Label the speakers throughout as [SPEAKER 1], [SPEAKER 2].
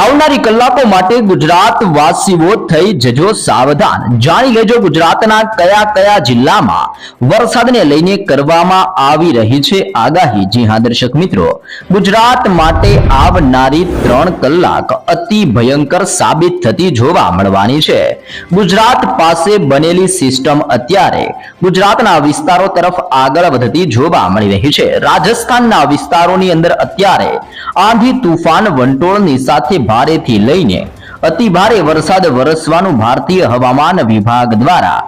[SPEAKER 1] આવનારી કલાકો માટે ગુજરાત વાસીઓ થઈ જજો સાવધાન. જાણી લેજો ગુજરાતના કયા કયા જિલ્લામાં વરસાદને લઈને કરવામાં આવી રહી છે આગાહી. જી હા, દર્શક મિત્રો. ગુજરાત માટે આવનારી ત્રણ કલાક અતિ ભયંકર સાબિત થતી જોવા મળવાની છે. ગુજરાત પાસે બનેલી સિસ્ટમ અત્યારે ગુજરાતના વિસ્તારો તરફ આગળ વધતી જોવા મળી રહી છે. રાજસ્થાનના વિસ્તારોની અંદર અત્યારે આંધી, તુફાન, વંટોળની સાથે ભારેથી લઈને અતિ ભારે વરસાદ વરસવાનું ભારતીય હવામાન વિભાગ દ્વારા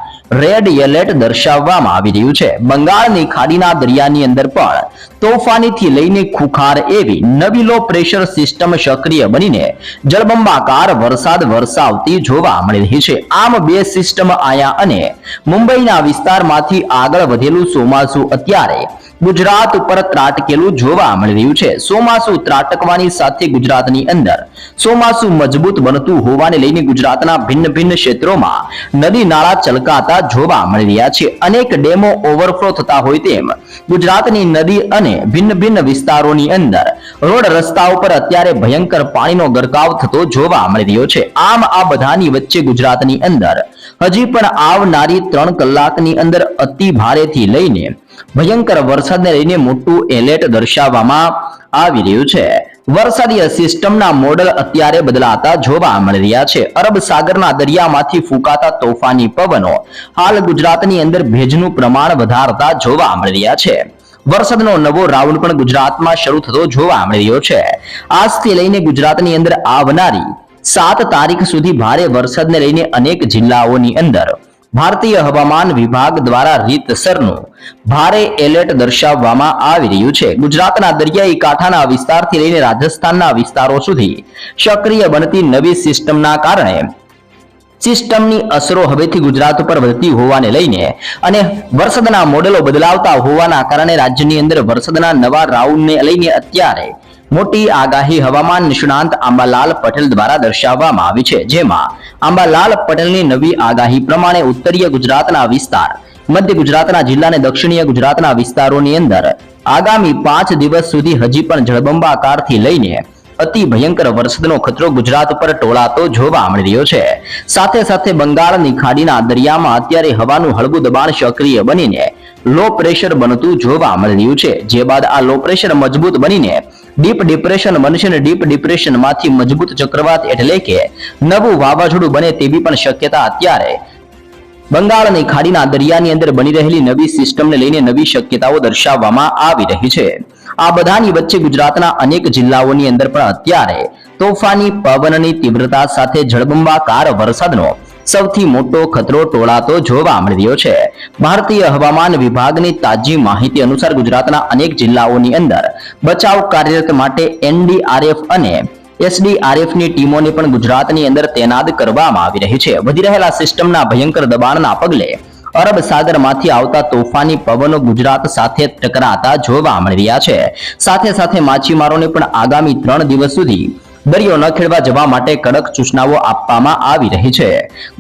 [SPEAKER 1] રેડ એલર્ટ દર્શાવવામાં આવી રહ્યું છે. બંગાળની ખાડીના દરિયાની અંદર પણ તોફાનીથી લઈને ખુખાર એવી નવી લો પ્રેશર સિસ્ટમ સક્રિય બનીને જળબંબાકાર વરસાદ વરસાવતી જોવા મળી રહી છે. આમ બે સિસ્ટમ આયા અને મુંબઈના વિસ્તારમાંથી આગળ વધેલું ચોમાસું અત્યારે ગુજરાત ઉપર ત્રાટકેલું જોવા મળી રહ્યું છે. ચોમાસું ત્રાટકવાની સાથે ગુજરાતની અંદર ચોમાસું મજબૂત બનતું હોવાને લઈને ગુજરાતના ભિન્ન ભિન્ન ક્ષેત્રોમાં નદી નાળા ચલકાતા જોવા મળી રહ્યા છે. અનેક ડેમો ઓવરફ્લો થતા હોય તેમ ગુજરાતની નદી અને ભિન્ન ભિન્ન વિસ્તારોની અંદર રોડ રસ્તા ઉપર અત્યારે ભયંકર પાણીનો ગરકાવ થતો જોવા મળી રહ્યો છે. આમ આ બધાની વચ્ચે ગુજરાતની અંદર હજી પણ આવનારી ત્રણ કલાકની અંદર અતિ ભારેથી લઈને ભયંકર વરસાદને લઈને મોટું એલર્ટ દર્શાવવામાં આવી રહ્યું છે. વરસાદીય સિસ્ટમના મોડલ અત્યારે બદલાતા જોવા મળી રહ્યા છે. અરબ સાગરના દરિયામાંથી ફૂંકાતા તોફાની પવનો હાલ ગુજરાતની અંદર ભેજનું પ્રમાણ વધારતા જોવા મળી રહ્યા છે. વરસાદનો નવો રાઉન્ડ પણ ગુજરાતમાં શરૂ થતો જોવા મળી રહ્યો છે. આજથી લઈને ગુજરાતની અંદર આવનારી સાત તારીખ સુધી ભારે વરસાદને લઈને અનેક જિલ્લાઓની અંદર ભારતીય હવામાન વિભાગ દ્વારા રીતસરનું ભારે એલર્ટ દર્શાવવામાં આવી રહ્યું છે. ગુજરાતના દરિયાઈ કાંઠાના વિસ્તારથી લઈને રાજસ્થાનના વિસ્તારો સુધી સક્રિય બનતી નવી સિસ્ટમના કારણે સિસ્ટમની અસરો હવેથી ગુજરાત ઉપર વધતી હોવાને લઈને અને વરસાદના મોડેલો બદલાવતા હોવાના કારણે રાજ્યની અંદર વરસાદના નવા રાઉન્ડને લઈને અત્યારે મોટી આગાહી હવામાન નિષ્ણાંત આંબાલાલ પટેલ દ્વારા દર્શાવવામાં આવી છે. જેમાં આંબાલાલ પટેલની નવી આગાહી પ્રમાણે ઉત્તરીય ગુજરાતના વિસ્તાર, મધ્ય ગુજરાતના જિલ્લા અને દક્ષિણીય ગુજરાતના વિસ્તારોની અંદર આગામી પાંચ દિવસ સુધી હજી પણ જળબંબાકારથી લઈને અતિ ભયંકર વરસાદનો ખતરો ગુજરાત પર ટોળાતો જોવા મળી રહ્યો છે. સાથે સાથે બંગાળની ખાડીના દરિયામાં અત્યારે હવાનું હળવું દબાણ સક્રિય બનીને લો પ્રેશર બનતું જોવા મળી રહ્યું છે. જે બાદ આ લો પ્રેશર મજબૂત બનીને ડીપ ડિપ્રેશન મનુષ્યને ડીપ ડિપ્રેશનમાંથી મજબૂત ચક્રવાત એટલે કે નવું વાવાઝોડું બને તેવી પણ શક્યતા અત્યારે. બંગાળની ખાડીના દરિયાની અંદર બની રહેલી નવી સિસ્ટમને લઈને નવી શક્યતાઓ દર્શાવવામાં આવી રહી છે. આ બધાની વચ્ચે ગુજરાતના અનેક જિલ્લાઓની અંદર પણ અત્યારે તોફાની પવનની તીવ્રતા સાથે જળબંબાકાર વરસાદનો સૌથી મોટો ખતરો ટોળાતો જોવા મળ્યો છે. ભારતીય હવામાન વિભાગની તાજી માહિતી અનુસાર ગુજરાતના અનેક જિલ્લાઓની અંદર બચાવ કાર્યરત માટે એનડીઆરએફ અને એસડીઆરએફની ટીમોને પણ ગુજરાતની અંદર તૈનાત કરવામાં આવી રહી છે. વધી રહેલા સિસ્ટમના ભયંકર દબાણના પગલે અરબ સાગરમાંથી આવતા તોફાની પવનો ગુજરાત સાથે ટકરાતા જોવા મળી રહ્યા છે. સાથે સાથે માછીમારોને પણ આગામી ત્રણ દિવસ સુધી દરિયો ન ખેડવા જવા માટે કડક સૂચનાઓ આપવામાં આવી રહી છે.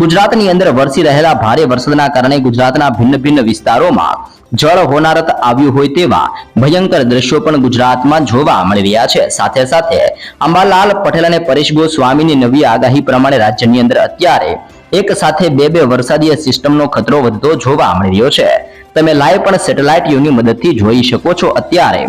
[SPEAKER 1] ગુજરાતની અંદર વરસી રહેલા ભારે વરસાદના કારણે ગુજરાતના ભિન્ન ભિન્ન વિસ્તારોમાં જળ હોનારત આવ્યું હોય તેવા ભયંકર દ્રશ્યો પણ ગુજરાતમાં જોવા મળી રહ્યા છે. સાથે સાથે અંબાલાલ પટેલ અને પરેશ ગોસ્વામીની નવી આગાહી પ્રમાણે રાજ્યની અંદર અત્યારે એક સાથે બે બે વરસાદીય સિસ્ટમનો ખતરો વધતો જોવા મળી રહ્યો છે. તમે લાઈવ પણ સેટેલાઇટ યુની મદદથી જોઈ શકો છો. અત્યારે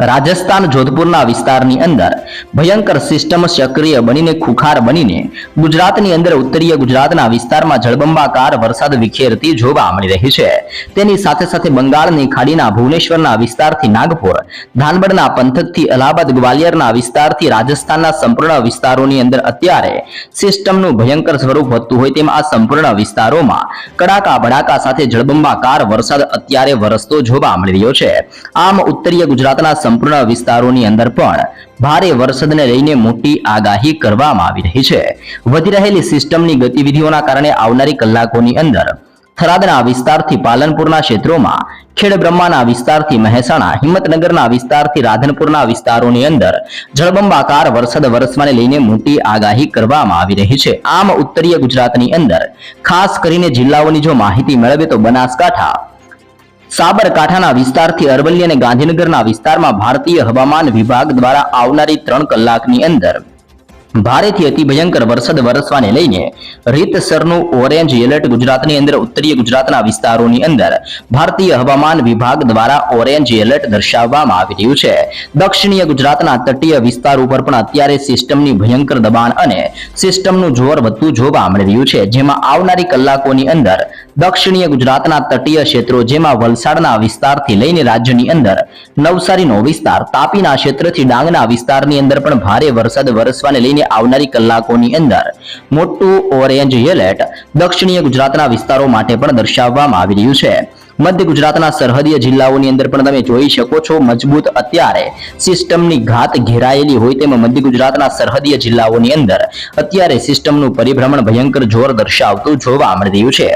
[SPEAKER 1] રાજસ્થાન જોધપુરના વિસ્તારની અંદર ભયંકર સિસ્ટમ સક્રિય બનીને ખુખાર બનીને ગુજરાતની અંદર ઉત્તરીય ગુજરાતના વિસ્તારમાં જળબંબાકાર વરસાદ વિખેરતી જોવા મળી રહી છે. તેની સાથે સાથે બંગાળની ખાડીના ભુવનેશ્વરના વિસ્તારથી નાગપુર ધાનબડના પંથકથી અલ્હાબાદ ગ્વાલિયરના વિસ્તારથી રાજસ્થાનના સંપૂર્ણ વિસ્તારોની અંદર અત્યારે સિસ્ટમનું ભયંકર સ્વરૂપ વધતું હોય તેમ આ સંપૂર્ણ વિસ્તારોમાં કડાકા ભડાકા સાથે જળબંબાકાર વરસાદ અત્યારે વરસતો જોવા મળી રહ્યો છે. આમ ઉત્તરીય ગુજરાતના સંપૂર્ણ વિસ્તારોની અંદર પણ ભારે વરસાદને લઈને મોટી આગાહી કરવામાં આવી રહી છે. વધી રહેલી સિસ્ટમની ગતિવિધિઓના કારણે આવનારી કલાકોની અંદર થરાદના વિસ્તારથી પાલનપુરના ક્ષેત્રોમાં, ખેડબ્રહ્માના વિસ્તારથી મહેસાણા, હિંમતનગરના વિસ્તારથી રાધનપુરના વિસ્તારોની અંદર જળબંબાકાર વરસાદ વરસવાને લઈને મોટી આગાહી કરવામાં આવી રહી છે. આમ ઉત્તરીય ગુજરાતની અંદર ખાસ કરીને જિલ્લાઓની જો માહિતી મેળવે તો બનાસકાંઠા સાબરકાંઠાના વિસ્તારથી અરવલ્લી અને ગાંધીનગરના વિસ્તારમાં ભારતીય હવામાન વિભાગ દ્વારા આવનારી ત્રણ કલાકની અંદર ભારેથી અતિ ભયંકર વરસાદ વરસવાને લઈને રીતસરનું ઓરેન્જ એલર્ટ ગુજરાતની અંદર, ઉત્તરીય ગુજરાતના વિસ્તારોની અંદર ભારતીય હવામાન વિભાગ દ્વારા ઓરેન્જ એલર્ટ દર્શાવવામાં આવી રહ્યું છે. દક્ષિણીય ગુજરાતના તટીય વિસ્તાર ઉપર પણ અત્યારે સિસ્ટમની ભયંકર દબાણ અને સિસ્ટમનું જોર વધતું જોવા મળી રહ્યું છે, જેમાં આવનારી કલાકોની અંદર દક્ષિણીય ગુજરાતના તટીય ક્ષેત્રો જેમાં વલસાડના વિસ્તારથી લઈને રાજ્યની અંદર નવસારીનો વિસ્તાર, તાપીના ક્ષેત્રથી ડાંગના વિસ્તારની અંદર પણ ભારે વરસાદ વરસવાને લઈને આવનારી કલાકોની અંદર મોટું ઓરેન્જ એલર્ટ દક્ષિણીય ગુજરાતના વિસ્તારો માટે પણ દર્શાવવામાં આવી રહ્યું છે. મધ્ય ગુજરાતના સરહદીય જિલ્લાઓની અંદર પણ તમે જોઈ શકો છો, મજબૂત અત્યારે સિસ્ટમની ઘાત ઘેરાયેલી હોય તેમ મધ્ય ગુજરાતના સરહદીય જિલ્લાઓની અંદર અત્યારે સિસ્ટમનું પરિભ્રમણ ભયંકર જોર દર્શાવતું જોવા મળી રહ્યું છે.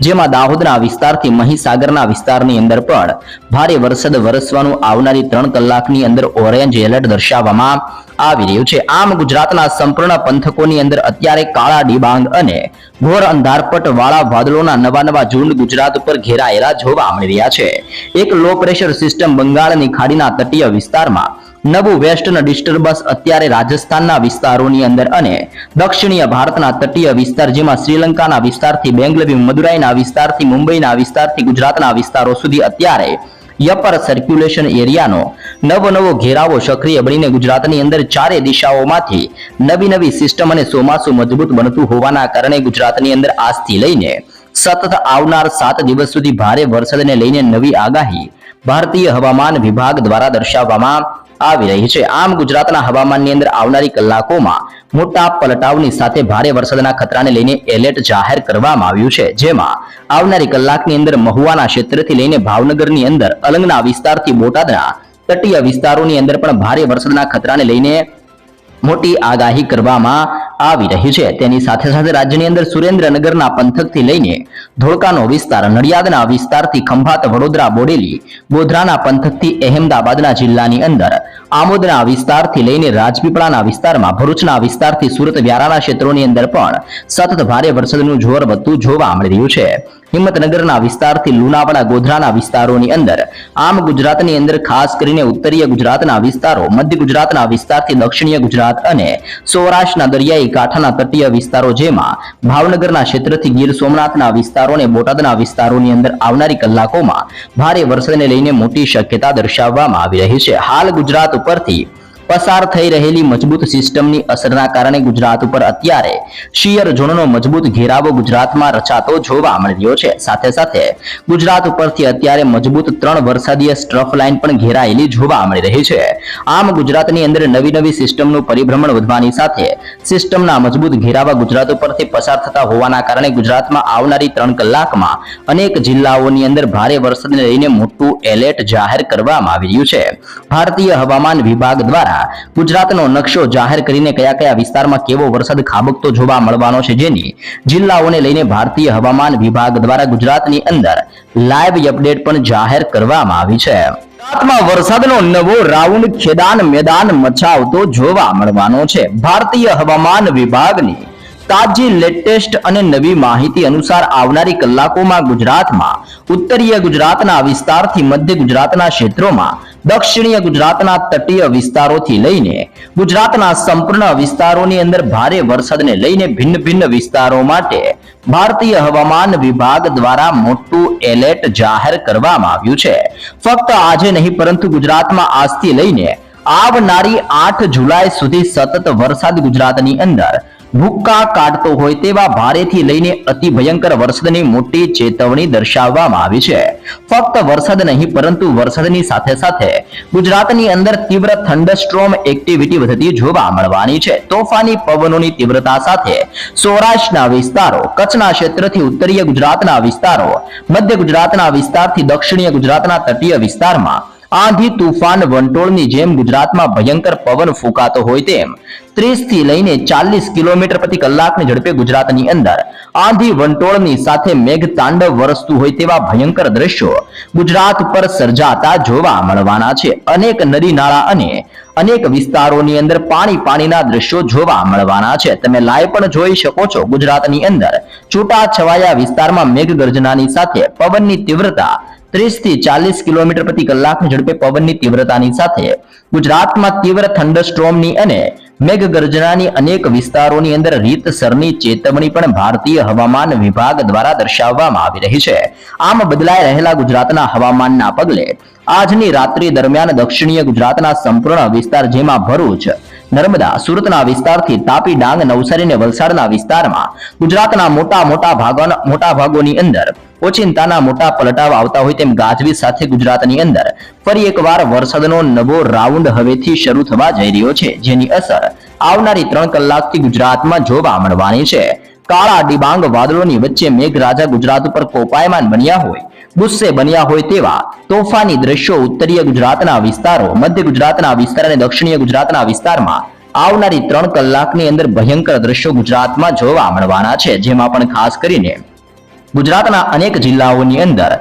[SPEAKER 1] જેમાં દાહોદના વિસ્તારથી મહીસાગરના વિસ્તારની અંદર પણ ભારે વરસાદ વરસવાનું આવનારી ત્રણ કલાકની અંદર ઓરેન્જ એલર્ટ દર્શાવવામાં આવી રહ્યું છે. આમ ગુજરાતના સંપૂર્ણ પંથકોની અંદર અત્યારે કાળા ડિબાંગ અને ઘોર અંધારપટ વાળા વાદળોના નવા નવા ઝુંડ ગુજરાત ઉપર ઘેરાયેલા જોવા મળી રહ્યા છે. એક લો પ્રેશર સિસ્ટમ બંગાળની ખાડીના તટીય વિસ્તારમાં નવું વેસ્ટર્ન ડિસ્ટર્બન્સ અત્યારે રાજસ્થાનના વિસ્તારોની અંદર અને દક્ષિણીય ભારતના તટીય વિસ્તાર જેમાં શ્રીલંકાના વિસ્તારથી બેંગલુરુ મદુરાઈના વિસ્તારથી મુંબઈના વિસ્તારથી ગુજરાતના વિસ્તારો સુધી અત્યારે યપર સર્ક્યુલેશન એરિયાનો નવો નવો ઘેરાવો સક્રિય બનીને ગુજરાતની અંદર ચારે દિશાઓમાંથી નવી નવી સિસ્ટમ અને ચોમાસું મજબૂત બનતું હોવાના કારણે ગુજરાતની અંદર આજથી લઈને સતત આવનાર સાત દિવસ સુધી ભારે વરસાદને લઈને નવી આગાહી ભારતીય હવામાન વિભાગ દ્વારા દર્શાવવામાં આવી રહી છે. આમ ગુજરાતના હવામાનની અંદર આવનારી કલાકોમાં મોટા પલટાવની સાથે ભારે વરસાદના ખતરાને લઈને એલર્ટ જાહેર કરવામાં આવ્યું છે. જેમાં આવનારી કલાકની અંદર મહુવાના ક્ષેત્રથી લઈને ભાવનગરની અંદર અલંગના વિસ્તારથી બોટાદના તટીય વિસ્તારોની અંદર પણ ભારે વરસાદના ખતરાને લઈને મોટી આગાહી કરવામાં આવી રહી છે. તેની સાથે સાથે રાજ્યની અંદર સુરેન્દ્રનગરના પંથકથી લઈને ધોળકાનો વિસ્તાર, નડિયાદના વિસ્તારથી ખંભાત, વડોદરા, બોડેલી, ગોધરાના પંથકથી અહેમદાબાદના જિલ્લાની અંદર આમોદના વિસ્તારથી લઈને રાજપીપળાના વિસ્તારમાં, ભરૂચના વિસ્તારથી સુરત, વ્યારાના ક્ષેત્રોની અંદર પણ સતત ભારે વરસાદનું જોર વધતું જોવા મળી રહ્યું છે. હિંમતનગરના વિસ્તારથી લુણાવાડા ગોધરાના વિસ્તારોની અંદર. આમ ગુજરાતની અંદર ખાસ કરીને ઉત્તરીય ગુજરાતના વિસ્તારો, મધ્ય ગુજરાતના વિસ્તારથી દક્ષિણીય ગુજરાત અને સૌરાષ્ટ્રના દરિયાઈ કાંઠાના તટીય વિસ્તારો જેમાં ભાવનગરના ક્ષેત્રથી ગીર સોમનાથના વિસ્તારો અને બોટાદના વિસ્તારોની અંદર આવનારી કલાકોમાં ભારે વરસાદને લઈને મોટી શક્યતા દર્શાવવામાં આવી રહી છે. હાલ ગુજરાત ઉપરથી પસાર થઈ રહેલી મજબૂત સિસ્ટમની અસરના કારણે ગુજરાત ઉપર અત્યારે શિયર ઝોનનો મજબૂત ઘેરાવો ગુજરાતમાં રચાતો જોવા મળી રહ્યો છે. સાથે સાથે ગુજરાત ઉપરથી અત્યારે મજબૂત ત્રણ વરસાદીય સ્ટ્રફ લાઇન પણ ઘેરાયેલી જોવા મળી રહી છે. આમ ગુજરાતની અંદર નવી નવી સિસ્ટમનું પરિભ્રમણ વધવાની સાથે સિસ્ટમના મજબૂત ઘેરાવા ગુજરાત ઉપરથી પસાર થતા હોવાના કારણે ગુજરાતમાં આવનારી ત્રણ કલાકમાં અનેક જિલ્લાઓની અંદર ભારે વરસાદને લઈને મોટું એલર્ટ જાહેર કરવામાં આવી રહ્યું છે. ભારતીય હવામાન વિભાગ દ્વારા ગુજરાતનો નકશો જાહેર કરીને કયા કયા વિસ્તારમાં કેવો વરસાદ ખાબકતો જોવા મળવાનો છે જેની જિલ્લાઓને લઈને ભારતીય હવામાન વિભાગ દ્વારા ગુજરાતની અંદર લાઈવ અપડેટ પણ જાહેર કરવામાં આવી છે. વરસાદનો નવો રાઉન્ડ ખેદાન મેદાન મચાવતો જોવા મળવાનો છે. ભારતીય હવામાન વિભાગની તાજી લેટેસ્ટ અને નવી માહિતી અનુસાર આવનારી કલાકોમાં ગુજરાતમાં ઉત્તરીય ગુજરાતના વિસ્તારથી મધ્ય ગુજરાતના ક્ષેત્રોમાં દક્ષિણીય ગુજરાતના તટીય વિસ્તારોથી લઈને ગુજરાતના સંપૂર્ણ વિસ્તારોની અંદર ભારે વરસાદને લઈને ભિન્ન ભિન્ન વિસ્તારો માટે ભારતીય હવામાન વિભાગ દ્વારા મોટું એલર્ટ જાહેર કરવામાં આવ્યું છે. ફક્ત આજે નહીં, પરંતુ ગુજરાતમાં આજથી લઈને આવનારી આઠ જુલાઈ સુધી સતત વરસાદ ગુજરાતની અંદર ભૂક્કા કાઢતો હોય તેવા ભારેથી લઈને અતિ ભયંકર વરસાદની મોટી ચેતવણી દર્શાવવામાં આવી છે. ફક્ત વરસાદ નહીં, પરંતુ વરસાદની સાથે સાથે ગુજરાતની અંદર તીવ્ર થંડરસ્ટ્રોમ એક્ટિવિટી વધતી જોવા મળવાની છે. તોફાની પવનોની તીવ્રતા સાથે સૌરાષ્ટ્રના વિસ્તારો, કચ્છના ક્ષેત્રથી ઉત્તરીય ગુજરાતના વિસ્તારો, મધ્ય ગુજરાતના વિસ્તારથી દક્ષિણીય ગુજરાતના તટીય વિસ્તારમાં આંધી તુફાન વંટોળની જેમ ગુજરાતમાં ભયંકર પવન ફૂંકાતો હોય તેમ. ત્રીસથી લઈને ચાલીસ કિલોમીટર પ્રતિ કલાકની ઝડપે ગુજરાતની અંદર આંધી વંટોળની સાથે મેઘ તાંડવ વરસતું હોય તેવા ભયંકર દ્રશ્યો ગુજરાત પર સર્જાતા જોવા મળવાના છે. અનેક નદી નાળા અને અનેક વિસ્તારોની અંદર પાણી પાણીના દ્રશ્યો જોવા મળવાના છે. તમે લાઈવ પણ જોઈ શકો છો ગુજરાતની અંદર છૂટા છવાયા વિસ્તારમાં મેઘ ગર્જનાની સાથે પવનની તીવ્રતા ત્રીસથી ચાલીસ કિલોમીટર પ્રતિ કલાકની ઝડપે પવનની તીવ્રતાની સાથે ગુજરાતમાં તીવ્ર થંડરસ્ટ્રોમની અને મેઘગર્જનાની અનેક વિસ્તારોની અંદર રીતસરની ચેતવણી પણ ભારતીય હવામાન વિભાગ દ્વારા દર્શાવવામાં આવી રહી છે. આમ બદલાઈ રહેલા ગુજરાતના હવામાનના પગલે આજની રાત્રિ દરમિયાન દક્ષિણીય ગુજરાતના સંપૂર્ણ વિસ્તાર જેમાં ભરૂચ નર્મદા, સુરતના વિસ્તારથી તાપી ડાંગ, નવસારી અને વલસાડના વિસ્તારમાં ગુજરાતના મોટા મોટા ભાગો મોટા ભાગોની અંદર ઓચિંતાના મોટા પલટાવ આવતા હોય તેમ ગાજવી સાથે ગુજરાતની અંદર ફરી એકવાર વરસાદનો નવો રાઉન્ડ હવેથી શરૂ થવા જઈ રહ્યો છે, જેની અસર આવનારી ત્રણ કલાકથી ગુજરાતમાં જોવા મળવાની છે. કાળા ડિબાંગ વાદળોની વચ્ચે મેઘરાજા ગુજરાત ઉપર કોપાયમાન બન્યા હોય, ગુસ્સે બન્યા હોય તેવા તોફાની દ્રશ્યો ઉત્તરીય ગુજરાતના વિસ્તારો, મધ્ય ગુજરાતના વિસ્તાર અને દક્ષિણીય ગુજરાતના વિસ્તારમાં આવનારી ત્રણ કલાકની અંદર ભયંકર દ્રશ્યો ગુજરાતમાં જોવા મળવાના છે, જેમાં પણ ખાસ કરીને ગુજરાતના અનેક જિલ્લાઓની અંદર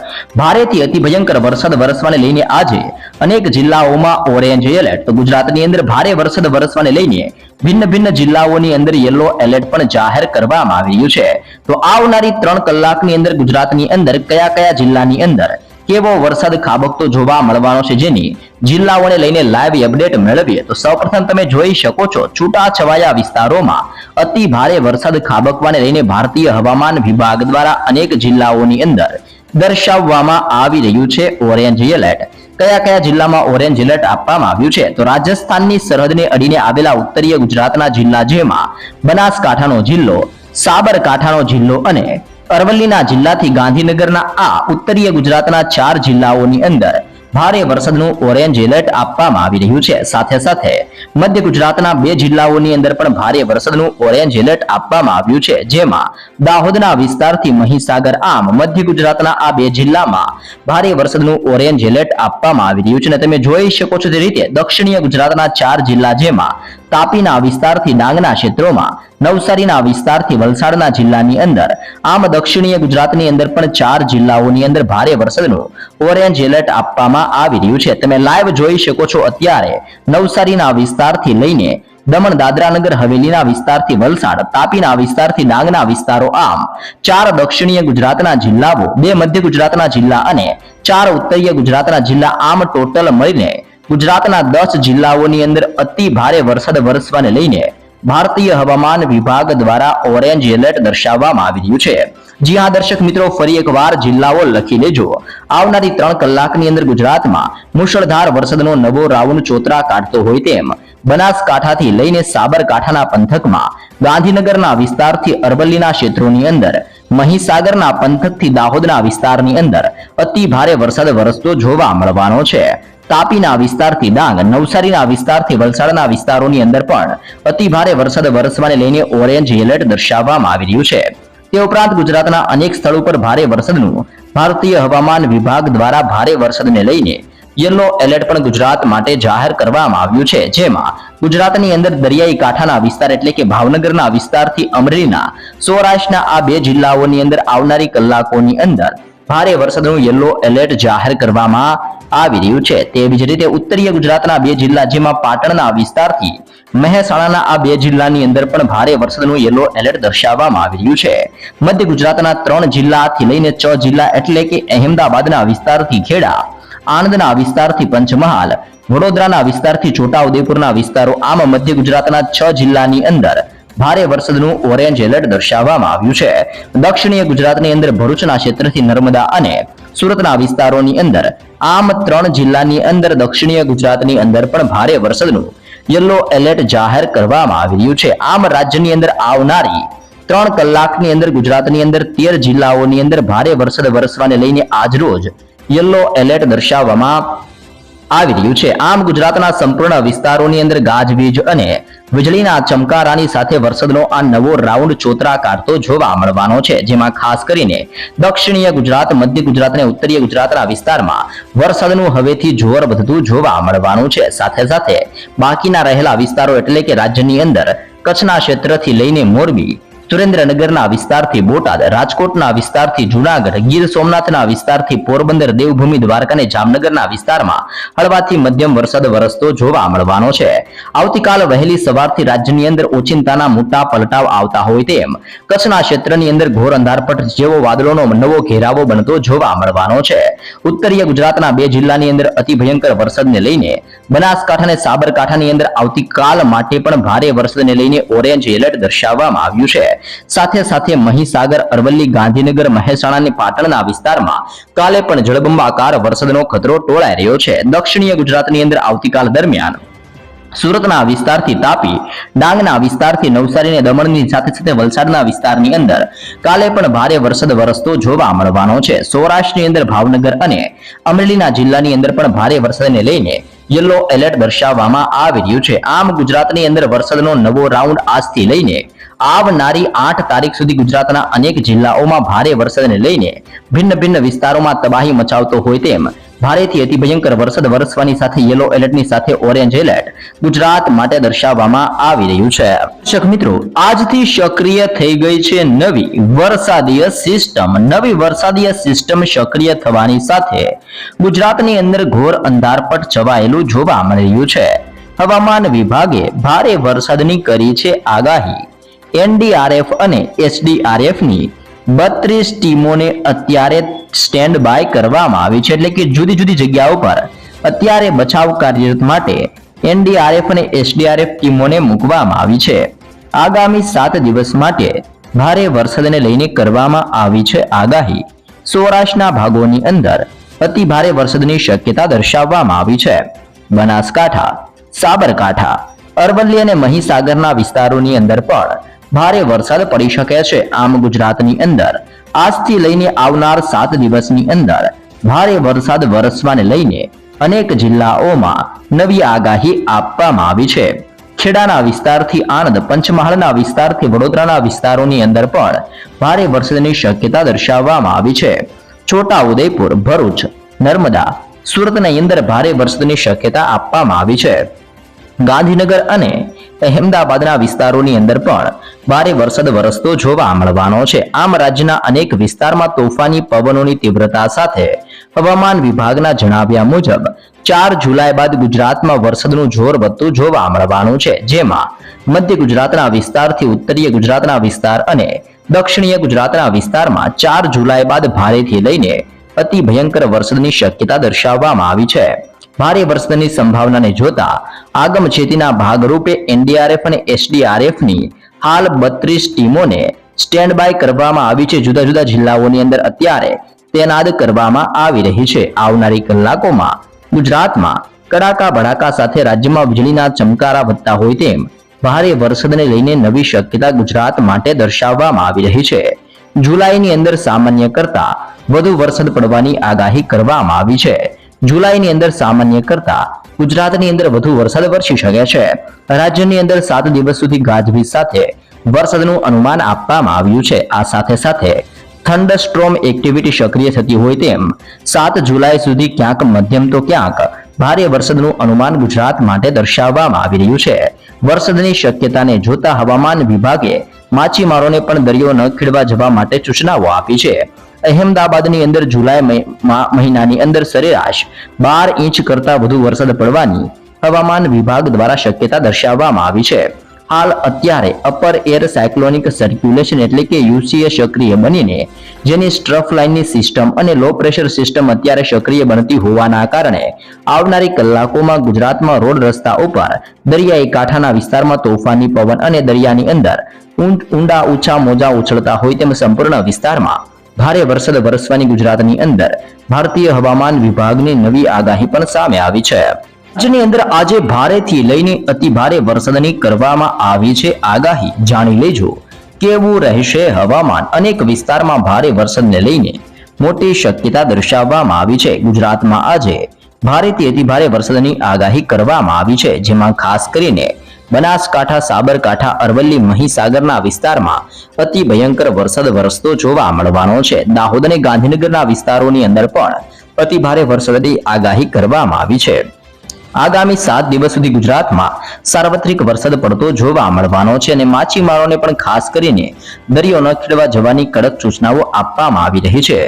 [SPEAKER 1] ભારેથી અતિ ભયંકર વરસાદ વરસવાને લઈને આજે અનેક જિલ્લાઓમાં ઓરેન્જ એલર્ટ તો ગુજરાતની અંદર ભારે વરસાદ વરસવાને લઈને ભિન્ન ભિન્ન જિલ્લાઓની અંદર યલો એલર્ટ પણ જાહેર કરવામાં આવ્યું છે. તો આવનારી ત્રણ કલાકની અંદર ગુજરાતની અંદર કયા કયા જિલ્લાની અંદર કેવો વરસાદ ખાબકતો જોવા મળવાનો છે જેની જિલ્લાઓને લઈને લાઈવ અપડેટ મેળવીએ તો સૌપ્રથમ તમે જોઈ શકો છો છૂટા છવાયા વિસ્તારોમાં અતિ ભારે વરસાદ ખાબકવાને લઈને ભારતીય હવામાન વિભાગ દ્વારા અનેક જિલ્લાઓની અંદર દર્શાવવામાં આવી રહ્યું છે ઓરેન્જ એલર્ટ કયા કયા જિલ્લામાં ઓરેન્જ એલર્ટ આપવામાં આવ્યું છે? તો રાજસ્થાનની સરહદને અડીને આવેલા ઉત્તરીય ગુજરાતના જિલ્લા જેમાં બનાસકાંઠાનો જિલ્લો, સાબરકાંઠાનો જિલ્લો અને અરવલ્લીના જિલ્લાથી ગાંધીનગરના આ ઉત્તરીય ગુજરાતના ચાર જિલ્લાઓની અંદર ભારે વરસાદનું ઓરેન્જ એલર્ટ આપવામાં આવી રહ્યું છે. સાથે સાથે મધ્ય ગુજરાતના બે જિલ્લાઓની અંદર પણ ભારે વરસાદનું ઓરેન્જ એલર્ટ આપવામાં આવ્યું છે. જેમાં દાહોદના વિસ્તારથી મહીસાગર આમ મધ્ય ગુજરાતના આ બે જિલ્લામાં ભારે વરસાદનું ઓરેન્જ એલર્ટ આપવામાં આવી રહ્યું છે. અને તમે જોઈ શકો છો તે રીતે દક્ષિણીય ગુજરાતના ચાર જિલ્લા જેમાં તાપીના વિસ્તારથી ડાંગના ક્ષેત્રોમાં, નવસારીના વિસ્તારથી વલસાડના જિલ્લાની અંદર, આમ દક્ષિણીય ગુજરાતની અંદર પણ ચાર જિલ્લાઓની અંદર ભારે વરસાદનું ઓરેન્જ એલર્ટ આપવામાં આવી રહ્યું છે. તમે લાઈવ જોઈ શકો છો અત્યારે નવસારીના વિસ્તારથી લઈને દમણ, દાદરાનગર, હવેલીના વિસ્તારથી વલસાડ, તાપીના વિસ્તારથી ડાંગના વિસ્તારો આમ ચાર દક્ષિણીય ગુજરાતના જિલ્લાઓ, બે મધ્ય ગુજરાતના જિલ્લા અને ચાર ઉત્તરીય ગુજરાતના જિલ્લા આમ ટોટલ મળીને ગુજરાતના દસ જિલ્લાઓની અંદર અતિ ભારે વરસાદ વરસવાને લઈને ભારતીય હવામાન વિભાગ દ્વારા ઓરેન્જ એલર્ટ દર્શાવવામાં આવી રહ્યું છે. જી હા, દર્શક મિત્રો, ફરી એકવાર જિલ્લાઓ લખી લેજો. આવનારી ત્રણ કલાકની અંદર ગુજરાતમાં મુશળધાર વરસાદનો નવો રાઉન્ડ ચોતરા કાઢતો હોય તેમ બનાસકાંઠાથી લઈને સાબરકાંઠાના પંથકમાં, ગાંધીનગરના વિસ્તારથી અરવલ્લીના ક્ષેત્રોની અંદર, મહીસાગરના પંથકથી દાહોદના વિસ્તારની અંદર અતિ ભારે વરસાદ વરસતો જોવા મળવાનો છે. તાપીના વિસ્તારથી ડાંગ, નવસારીના વિસ્તારથી વલસાડના વિસ્તારોની અંદર પણ અતિ ભારે વરસાદ વરસવાને લઈને ઓરેન્જ એલર્ટ દર્શાવવામાં આવી રહ્યું છે. તે ઉપરાંત ગુજરાતના અનેક સ્થળો પર ભારે વરસાદનું ભારતીય હવામાન વિભાગ દ્વારા ભારે વરસાદને લઈને યલો એલર્ટ પણ ગુજરાત માટે જાહેર કરવામાં આવ્યું છે. જેમાં ગુજરાતની અંદર દરિયાઈ કાંઠાના વિસ્તાર એટલે કે ભાવનગરના વિસ્તારથી અમરેલીના, સૌરાષ્ટ્રના આ બે જિલ્લાઓની અંદર આવનારી કલાકોની અંદર ભારે વરસાદનું યલો એલર્ટ જાહેર કરવામાં આવી રહ્યું છે. તેવી જ રીતે ઉત્તરીય ગુજરાતના બે જિલ્લા, જેમાં પાટણના વિસ્તારથી મહેસાણાના આ બે જિલ્લાની અંદર પણ ભારે વરસાદનું યલો એલર્ટ દર્શાવવામાં આવી રહ્યું છે. મધ્ય ગુજરાતના ત્રણ જિલ્લાથી લઈને છ જિલ્લા એટલે કે અહેમદાબાદના વિસ્તારથી ખેડા, આણંદના વિસ્તારથી પંચમહાલ, વડોદરાના વિસ્તારથી છોટાઉદેપુરના વિસ્તારો, આમ મધ્ય ગુજરાતના છ જિલ્લાની અંદર ભારે વરસાદનું ઓરેન્જ એલર્ટ દર્શાવવામાં આવ્યું છે. દક્ષિણીય ગુજરાતની અંદર ભરૂચના ક્ષેત્રથી નર્મદા અને સુરતના વિસ્તારોની અંદર આમ ત્રણ જિલ્લાની અંદર દક્ષિણીય ગુજરાતની અંદર પણ ભારે વરસાદનું યલો એલર્ટ જાહેર કરવામાં આવી રહ્યું છે. આમ રાજ્યની અંદર આવનારી ત્રણ કલાકની અંદર ગુજરાતની અંદર તેર જિલ્લાઓની અંદર ભારે વરસાદ વરસવાને લઈને આજરોજ યલો એલર્ટ દર્શાવવામાં આવી રહ્યું છે. આમ ગુજરાતના સંપૂર્ણ વિસ્તારોની અંદર ગાજવીજ અને વીજળીના ચમકારાની સાથે વરસાદનો આ નવો રાઉન્ડ ચોતરા કાઢતો જોવા મળવાનો છે. જેમાં ખાસ કરીને દક્ષિણીય ગુજરાત, મધ્ય ગુજરાત અને ઉત્તરીય ગુજરાતના વિસ્તારમાં વરસાદનું હવેથી જોર વધતું જોવા મળવાનું છે. સાથે સાથે બાકીના રહેલા વિસ્તારો એટલે કે રાજ્યની અંદર કચ્છના ક્ષેત્રથી લઈને મોરબી સુરેન્દ્રનગરના વિસ્તારથી બોટાદ, રાજકોટના વિસ્તારથી જુનાગઢ, ગીર સોમનાથના વિસ્તારથી પોરબંદર, દેવભૂમિ દ્વારકા અને જામનગરના વિસ્તારમાં હળવાથી મધ્યમ વરસાદ વરસતો જોવા મળવાનો છે. આવતીકાલ વહેલી સવારથી રાજ્યની અંદર ઓચિંતાના મોટા પલટાવ આવતા હોય તેમ કચ્છના ક્ષેત્રની અંદર ઘોર અંધારપટ જેવો વાદળોનો નવો ઘેરાવો બનતો જોવા મળવાનો છે. ઉત્તરીય ગુજરાતના બે જિલ્લાની અંદર અતિ ભયંકર વરસાદને લઈને બનાસકાંઠા અને સાબરકાંઠાની અંદર આવતીકાલ માટે પણ ભારે વરસાદને લઈને ઓરેન્જ એલર્ટ દર્શાવવામાં આવ્યું છે. સાથે સાથે મહીસાગર, અરવલ્લી, ગાંધીનગર મહેસાણા પાટણના વિસ્તારમાં કાલે પણ જળબંબાકાર વરસાદનો ખતરો ટોળાઈ રહ્યો છે. દક્ષિણીય ગુજરાતની અંદર આવતીકાલ દરમિયાન સુરતના વિસ્તારથી તાપી, ડાંગના વિસ્તારથી નવસારી અને દમણની સાથે સાથે વલસાડના વિસ્તારની અંદર કાલે પણ ભારે વરસાદ વરસતો જોવા મળવાનો છે. સૌરાષ્ટ્રની અંદર ભાવનગર અને અમરેલીના જિલ્લાની અંદર પણ ભારે વરસાદને લઈને યલો એલર્ટ દર્શાવવામાં આવી રહ્યું છે. આમ ગુજરાતની અંદર વરસાદનો નવો રાઉન્ડ આજથી લઈને આવનારી આઠ તારીખ સુધી ગુજરાતના અનેક જિલ્લાઓમાં ભારે વરસાદને લઈને ભિન્ન ભિન્ન વિસ્તારોમાં તબાહી મચાવતો હોય તેમ ભારેથી અતિ ભયંકર વરસાદ વરસવાની સાથે યલો એલર્ટની સાથે ઓરેન્જ એલર્ટ ગુજરાત માટે દર્શાવવામાં આવી રહ્યું છે. મિત્રો, આજથી સક્રિય થઈ ગઈ છે નવી વરસાદીય સિસ્ટમ. નવી વરસાદીય સિસ્ટમ સક્રિય થવાની સાથે ગુજરાતની અંદર ઘોર અંધારપટ છવાયેલું જોવા મળી રહ્યું છે. હવામાન વિભાગે ભારે વરસાદની કરી છે આગાહી. એનડીઆરએફ અને એસડીઆરએફની બત્રીસ ટીમોને અત્યારે સ્ટેન્ડ બાય કરવામાં આવી છે. એટલે કે જુદી જુદી જગ્યાઓ પર અત્યારે બચાવ કાર્યરત માટે એનડીઆરએફ અને એસડીઆરએફ ટીમોને મૂકવામાં આવી છે. આગામી સાત દિવસ માટે ભારે વરસાદને લઈને કરવામાં આવી છે આગાહી. સૌરાષ્ટ્રના ભાગોની અંદર અતિ ભારે વરસાદની શક્યતા દર્શાવવામાં આવી છે. બનાસકાંઠા, સાબરકાંઠા, અરવલ્લી અને મહીસાગરના વિસ્તારોની અંદર પણ ભારે વરસાદ પડી શકે છે આમ ગુજરાતની અંદર. આજથી લઈને આવનાર સાત દિવસની અંદર ભારે વરસાદ વરસવાને લઈને અનેક જિલ્લાઓમાં નવી આગાહી આપવામાં આવી છે. ખેડાના વિસ્તારથી આણંદ પંચમહાલના વિસ્તારથી વડોદરાના વિસ્તારોની અંદર પણ ભારે વરસાદની શક્યતા દર્શાવવામાં આવી છે. છોટા ઉદયપુર, ભરૂચ, નર્મદા, સુરતની અંદર ભારે વરસાદની શક્યતા આપવામાં આવી છે. ગાંધીનગર અને અહેમદાબાદના વિસ્તારોની અંદર પણ ભારે વરસાદ વરસતો જોવા મળવાનો છે. આમ રાજ્યના અનેક વિસ્તારમાં તોફાની પવનોની તીવ્રતા સાથે હવામાન વિભાગના જણાવ્યા મુજબ ચાર જુલાઈ બાદ ગુજરાતમાં વરસાદનું જોર વધતું જોવા મળવાનું છે. જેમાં મધ્ય ગુજરાતના વિસ્તારથી ઉત્તરીય ગુજરાતના વિસ્તાર અને દક્ષિણીય ગુજરાતના વિસ્તારમાં ચાર જુલાઈ બાદ ભારેથી લઈને અતિ ભયંકર વરસાદની શક્યતા દર્શાવવામાં આવી છે. ભારે વરસાદની સંભાવનાને જોતા આગમચેતીના ભાગરૂપે એનડીઆરએફ અને એસડીઆરએફની હાલ બત્રીસ ટીમોને સ્ટેન્ડ બાય કરવામાં આવી છે. જુદા જુદા જિલ્લાઓની અંદર અત્યારે તૈનાત કરવામાં આવી રહી છે. આવનારી કલાકોમાં ગુજરાતમાં કડાકા ભડાકા સાથે રાજ્યમાં વીજળીના ચમકારા વધતા હોય તેમ ભારે વરસાદને લઈને નવી શક્યતા ગુજરાત માટે દર્શાવવામાં આવી રહી છે. જુલાઈની અંદર સામાન્ય કરતા વધુ વરસાદ પડવાની આગાહી કરવામાં આવી છે. જુલાઈની અંદર સામાન્ય કરતા ગુજરાતની અંદર વધુ વરસાદ વરસી શકે છે. રાજ્યની અંદર સાત દિવસ સુધી ગાજવીજ સાથે વરસાદનું અનુમાન આપવામાં આવ્યું છે. આ સાથે સાથે થંડરસ્ટ્રોમ એક્ટિવિટી સક્રિય થતી હોય તેમ સાત જુલાઈ સુધી ક્યાંક મધ્યમ તો ક્યાંક ભારે વરસાદનું અનુમાન ગુજરાત માટે દર્શાવવામાં આવી રહ્યું છે. વરસાદની શક્યતાને જોતા હવામાન વિભાગે માછીમારોને પણ દરિયો ન ખેડવા જવા માટે સૂચનાઓ આપી છે. અહેમદાબાદની અંદર જુલાઈ મહિનાની અંદર સરેરાશ બાર ઇંચ કરતા વધુ વરસાદ પડવાની હવામાન વિભાગ દ્વારા શક્યતા દર્શાવવામાં આવી છે. હાલ અત્યારે અપર એર સાયક્લોનિક સર્ક્યુલેશન એટલે કે યુસીએ સક્રિય બનીને, જેની સ્ટ્રફ લાઇનની સિસ્ટમ અને લો પ્રેશર સિસ્ટમ અત્યારે સક્રિય બનતી હોવાના કારણે, આવનારી કલાકોમાં ગુજરાતમાં રોડ રસ્તા ઉપર, દરિયાઈ કાંઠાના વિસ્તારમાં તોફાની પવન અને દરિયાની અંદર ઊંડ- ઊંચા મોજા ઉછળતા હોય તેમ સંપૂર્ણ વિસ્તારમાં ભારે વરસાદ વરસવાની ગુજરાતની અંદર ભારતીય હવામાન વિભાગની નવી આગાહી પણ સામે આવી છે. રાજ્યની અંદર આજે ભારેથી લઈને અતિ ભારે વરસાદની કરવામાં આવી છે આગાહી. જાણી લેજો કેવું રહેશે હવામાન. અનેક વિસ્તારમાં ભારે વરસાદને લઈને મોટી શક્યતા દર્શાવવામાં આવી છે. ગુજરાતમાં આજે ભારેથી અતિ ભારે વરસાદની આગાહી કરવામાં આવી છે. જેમાં ખાસ કરીને બનાસકાંઠા, સાબરકાંઠા, અરવલ્લી, મહીસાગરના વિસ્તારમાં અતિ ભયંકર વરસાદ વરસતો જોવા મળવાનો છે. દાહોદ અને ગાંધીનગરના વિસ્તારોની અંદર પણ અતિ ભારે વરસાદની આગાહી કરવામાં આવી છે. આગામી સાત દિવસ સુધી ગુજરાતમાં સાર્વત્રિક વરસાદ પડતો જોવા મળવાનો છે અને માછીમારોને પણ ખાસ કરીને દરિયો ન ખેડવા જવાની કડક સૂચનાઓ આપવામાં આવી રહી છે.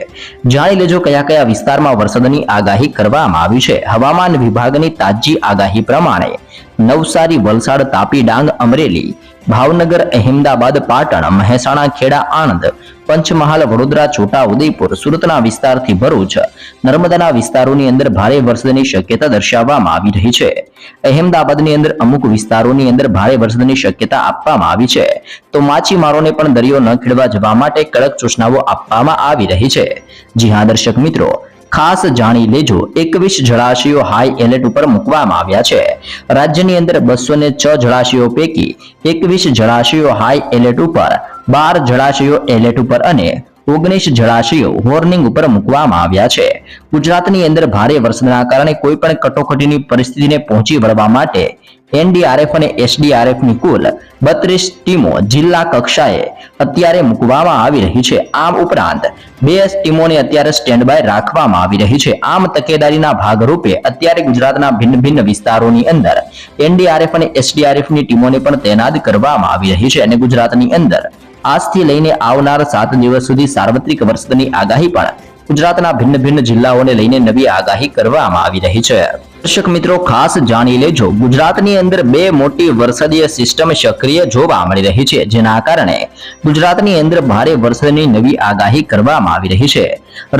[SPEAKER 1] જાણી લેજો કયા કયા વિસ્તારમાં વરસાદની આગાહી કરવામાં આવી છે. હવામાન વિભાગની તાજી આગાહી પ્રમાણે નવસારી, વલસાડ, તાપી ડાંગ, અમરેલી ભાવનગર, અહેમદાબાદ, પાટણ, મહેસાણા, ખેડા, આણંદ, પંચમહાલ, વડોદરા, છોટા સુરતના વિસ્તારથી ભરૂચ, નર્મદાના વિસ્તારોની અંદર ભારે વરસાદની શક્યતા દર્શાવવામાં આવી રહી છે. અહેમદાબાદની અંદર અમુક વિસ્તારોની અંદર ભારે વરસાદની શક્યતા આપવામાં આવી છે. તો માછીમારોને પણ દરિયો ન ખેડવા જવા માટે કડક સૂચનાઓ આપવામાં આવી રહી છે. જી હા, દર્શક મિત્રો ખાસ જાણી લેજો. એકવીસ જળાશયો હાઈ એલર્ટ ઉપર મૂકવામાં આવ્યા છે. રાજ્યની અંદર બસો ને છ જળાશયો પૈકી એકવીસ જળાશયો હાઈ એલર્ટ ઉપર, બાર જળાશયો એલર્ટ ઉપર અને ઓગણીસ જળાશયો વોર્નિંગ ઉપર મૂકવામાં આવ્યા છે. ગુજરાતની અંદર ભારે વરસાદના કારણે કોઈ પણ કટોકટીની પરિસ્થિતિને પહોંચી વળવા માટે એનડીઆરએફ અને એસડીઆરએફની કુલ બત્રીસ ટીમો જિલ્લા કક્ષાએ અત્યારે મૂકવામાં આવી રહી છે. આમ ઉપરાંત બે ટીમોને અત્યારે સ્ટેન્ડ બાય રાખવામાં આવી રહી છે. આમ તકેદારીના ભાગરૂપે અત્યારે ગુજરાતના ભિન્ન ભિન્ન વિસ્તારોની અંદર એનડીઆરએફ અને એસડીઆરએફની ટીમોને પણ તૈનાત કરવામાં આવી રહી છે અને ગુજરાતની અંદર આજથી લઈને આવનાર સાત દિવસ સુધી સાર્વત્રિક વરસાદની આગાહી પણ ગુજરાતના ભિન્ન ભિન્ન જિલ્લાઓને લઈને નવી આગાહી કરવામાં આવી રહી છે. દર્શક મિત્રો, ખાસ જાણી લેજો, ગુજરાતની અંદર બે મોટી વરસાદીય સિસ્ટમ સક્રિય જોવા મળી રહી છે, જેના કારણે ગુજરાતની અંદર ભારે વરસાદની નવી આગાહી કરવામાં આવી રહી છે.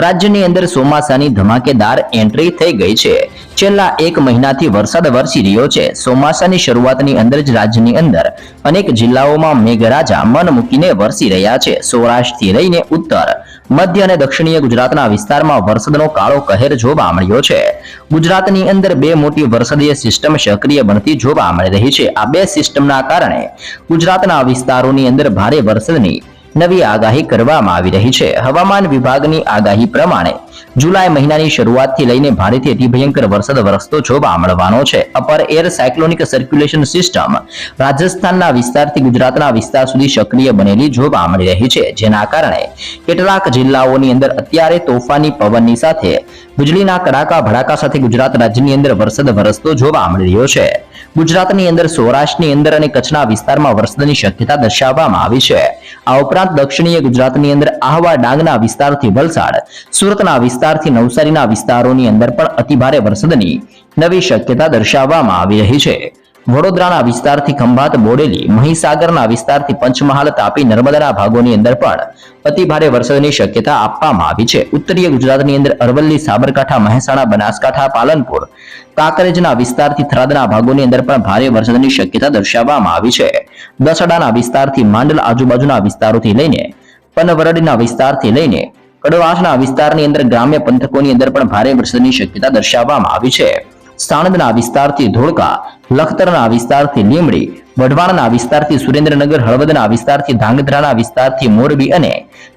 [SPEAKER 1] રાજ્યની અંદર ચોમાસાની ધમાકેદાર એન્ટ્રી થઈ ગઈ છે. છેલ્લા એક મહિનાથી વરસાદ વરસી રહ્યો છે. ચોમાસાની શરૂઆતની અંદર જ રાજ્યની અંદર અનેક જિલ્લાઓમાં મેઘરાજા મન મૂકીને વરસી રહ્યા છે. સૌરાષ્ટ્રથી લઈને ઉત્તર મધ્ય અને દક્ષિણીય ગુજરાતના વિસ્તારમાં વરસાદનો કાળો કહેર જોવા મળ્યો છે. ગુજરાતની અંદર બે મોટી વરસાદીય સિસ્ટમ સક્રિય બનતી જોવા મળી રહી છે. આ બે સિસ્ટમના કારણે ગુજરાતના વિસ્તારોની અંદર ભારે વરસાદની નવી આગાહી કરવામાં આવી રહી છે. હવામાન વિભાગની આગાહી પ્રમાણે જુલાઈ મહિનાની શરૂઆતથી લઈને ભારેથી અતિ ભયંકર વરસાદ વરસતો જોવા મળવાનો છે. Upper air cyclonic circulation system રાજસ્થાનના વિસ્તારથી ગુજરાતના વિસ્તાર સુધી સક્રિય બનેલી જોવા મળી રહી છે. જેના કારણે કેટલાક જિલ્લાઓની અંદર અત્યારે તોફાની પવનની સાથે વીજળીના કડાકા ભડાકા સાથે ગુજરાત રાજ્યની અંદર વરસાદ વરસતો જોવા મળી રહ્યો છે. ગુજરાતની અંદર સૌરાષ્ટ્રની અંદર અને કચ્છના વિસ્તારમાં વરસાદની શક્યતા દર્શાવવામાં આવી છે. આ ઉપરાંત દક્ષિણીય ગુજરાતની અંદર આહવા ડાંગના વિસ્તારથી વલસાડ, સુરતના વિસ્તારથી નવસારીના વિસ્તારોની અંદર પણ અતિભારે વરસાદની નવી શક્યતા દર્શાવવામાં આવી રહી છે. વડોદરાના વિસ્તારથી ખંભાત બોડેલી, મહીસાગરના વિસ્તારથી પંચમહાલ તાપી નર્મદાના ભાગોની અંદર પણ અતિ ભારે વરસાદની શક્યતા આપવામાં આવી છે. ઉત્તરીય ગુજરાતની અંદર અરવલ્લી, સાબરકાંઠા, મહેસાણા, બનાસકાંઠા, પાલનપુર, કાંકરેજના વિસ્તારથી થરાદના ભાગોની અંદર પણ ભારે વરસાદની શક્યતા દર્શાવવામાં આવી છે. દસડાના વિસ્તારથી માંડલ આજુબાજુના વિસ્તારોથી લઈને પનવરડીના વિસ્તારથી લઈને કડવાસના વિસ્તારની અંદર ગ્રામ્ય પંથકોની અંદર પણ ભારે વરસાદની શક્યતા દર્શાવવામાં આવી છે. સાણંદના વિસ્તારથી ધોળકા, લખતરના વિસ્તારથી લીમડી, વઢવાણના વિસ્તારથી સુરેન્દ્રનગર, હળવદના વિસ્તારથી ધાંગધ્રાના વિસ્તારથી મોરબી અને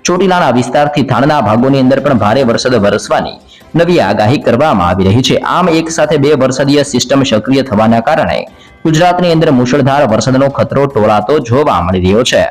[SPEAKER 1] ચોટીલાના વિસ્તારથી થાણના ભાગોની અંદર પણ ભારે વરસાદ વરસવાની નવી આગાહી કરવામાં આવી રહી છે. આમ એક સાથે બે વરસાદીય સિસ્ટમ સક્રિય થવાના કારણે ગુજરાતની અંદર મુશળધાર વરસાદનો ખતરો ટોળાતો જોવા મળી રહ્યો છે.